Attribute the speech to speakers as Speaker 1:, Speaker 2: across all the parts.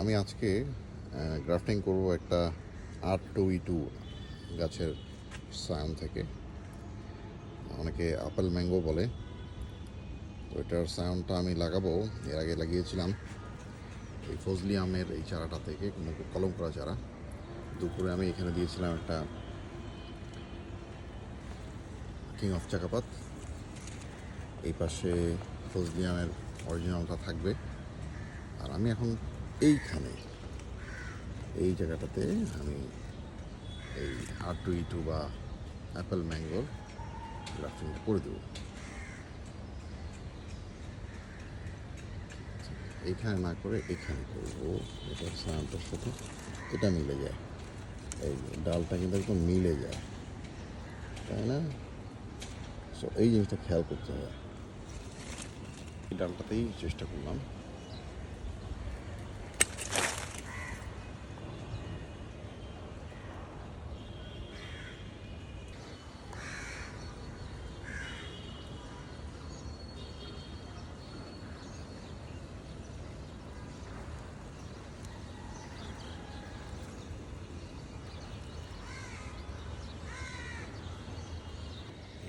Speaker 1: আমি আজকে গ্রাফটিং করব একটা আর টু ই টু গাছের সায়ন থেকে। অনেকে আপেল ম্যাঙ্গো বলে। তো এটার সায়নটা আমি লাগাবো। এর আগে লাগিয়েছিলাম এই ফজলি আমের এই চারাটা থেকে কলম করা চারা। দুপুরে আমি এখানে দিয়েছিলাম একটা কিং অফ চাকাপাত। এই পাশে ফজলি আমের অরিজিনালটা থাকবে। আর আমি এখন এইখানে। এই জায়গাটাতে আমি এই আর টু ই টু বা অ্যাপেল ম্যাঙ্গোর গ্রাফটিংটা করে দেবো। এইখানে না করে এখানে করব। এটার সাউন্ডটার সাথে এটা মিলে যায়। এই ডালটা কিন্তু একদম মিলে যায়। তাই না? সো এই জিনিসটা খেয়াল করতে হবে। এই ডালটাতেই চেষ্টা করলাম।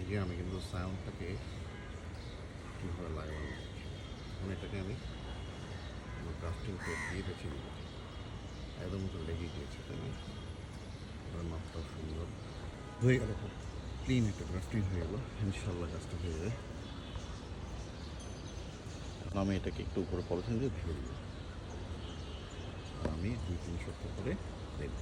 Speaker 1: এই যে আমি কিন্তু সাউন্ডটাকে কীভাবে লাগাবো এখন এটাকে আমি ক্রাফটিং করে দিয়ে দিব একদম তো লেগে গিয়েছে তাই না মাপটাও সুন্দর হয়ে গেল খুব ক্লিন একটা গ্রাফটিং হয়ে গেলো ইনশাল্লাহ কাজটা হয়ে যাবে আমি এটাকে একটু উপরে পলিথিন দিয়ে ধুয়ে দিব আমি দুই তিন সপ্তাহ করে দেখব